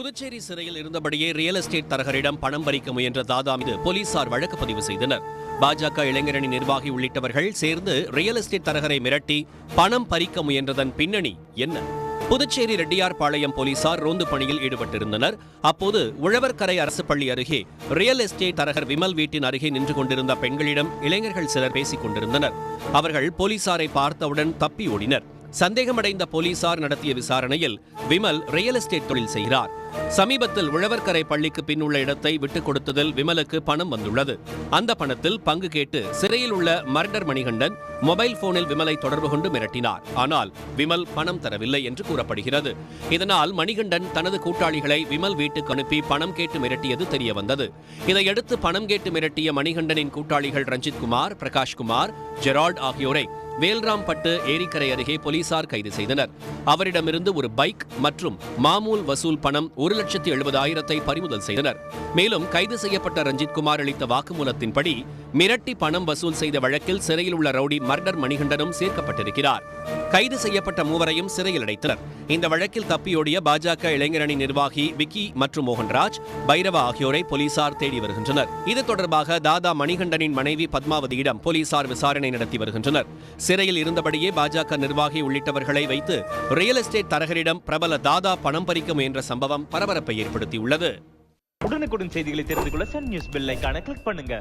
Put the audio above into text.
புதுச்சேரி சிறையில் இருந்தபடியே real estate தரகரிடம் பணம் பறிக்க முயன்ற தாதா மீது போலீசார் வழக்கு பதிவு செய்தனர். பாஜக இளைஞரணி நிர்வாகி உள்ளிட்டவர்கள் சேர்ந்து ரியல் எஸ்டேட் தரகரை மிரட்டி பணம் பறிக்க முயன்றதன் பின்னணி என்ன? புதுச்சேரி ரெட்டியார்பாளையம் போலீசார் ரோந்து பணியில் ஈடுபட்டிருந்தனர். அப்போது உழவர்கரை அரசு பள்ளி அருகே ரியல் எஸ்டேட் தரகர் விமல் வீட்டின் அருகே நின்று கொண்டிருந்த பெண்களிடம் இளைஞர்கள் சிலர் பேசிக் கொண்டிருந்தனர். அவர்கள் போலீசாரை பார்த்தவுடன் தப்பி ஓடினர். சந்தேகமடைந்த போலீசார் நடத்திய விசாரணையில் விமல் ரியல் எஸ்டேட் தொழில் செய்கிறார். சமீபத்தில் உழவர்கரை பள்ளிக்கு பின் உள்ள இடத்தை விட்டுக் கொடுத்ததில் விமலுக்கு பணம் வந்துள்ளது. அந்த பணத்தில் பங்கு கேட்டு சிறையில் உள்ள மர்டர் மணிகண்டன் மொபைல் போனில் விமலை தொடர்பு கொண்டு மிரட்டினார். ஆனால் விமல் பணம் தரவில்லை என்று கூறப்படுகிறது. இதனால் மணிகண்டன் தனது கூட்டாளிகளை விமல் வீட்டுக்கு அனுப்பி பணம் கேட்டு மிரட்டியது தெரிய வந்தது இதையடுத்து பணம் கேட்டு மிரட்டிய மணிகண்டனின் கூட்டாளிகள் ரஞ்சித் குமார் பிரகாஷ்குமார் ஜெரால்ட் ஆகியோரை வேல்ராம்பட்டு ஏரிக்கரை அருகே போலீசார் கைது செய்தனர். அவரிடமிருந்து ஒரு பைக் மற்றும் மாமூல் வசூல் பணம் ஒரு லட்சத்தி எழுபதாயிரத்தை பறிமுதல் செய்தனர். மேலும் கைது செய்யப்பட்ட ரஞ்சித் குமார் அளித்த வாக்குமூலத்தின்படி மிரட்டி பணம் வசூல் செய்த வழக்கில் சிறையில் உள்ள ரவுடி மர்டர் மணிகண்டனும் சேர்க்கப்பட்டிருக்கிறார். கைது செய்யப்பட்ட மூவரையும் சிறையில் அடைத்தனர். இந்த வழக்கில் தப்பியோடிய பாஜக இளைஞரணி நிர்வாகி விக்கி மற்றும் மோகன்ராஜ் பைரவா ஆகியோரை போலீசார் தேடி வருகின்றனர். இது தொடர்பாக தாதா மணிகண்டனின் மனைவி பத்மாவதியிடம் போலீசார் விசாரணை நடத்தி வருகின்றனர். சிறையில் இருந்தபடியே பாஜக நிர்வாகி உள்ளிட்டவர்களை வைத்து ரியல் எஸ்டேட் தரகரிடம் பிரபல தாதா பணம் பறிக்க முயன்ற சம்பவம் பரபரப்பை ஏற்படுத்தியுள்ளது. உடனுக்குடன் செய்திகளை தெரிந்து கொள்ள சன் நியூஸ் பெல் ஐக்கான கிளிக் பண்ணுங்க.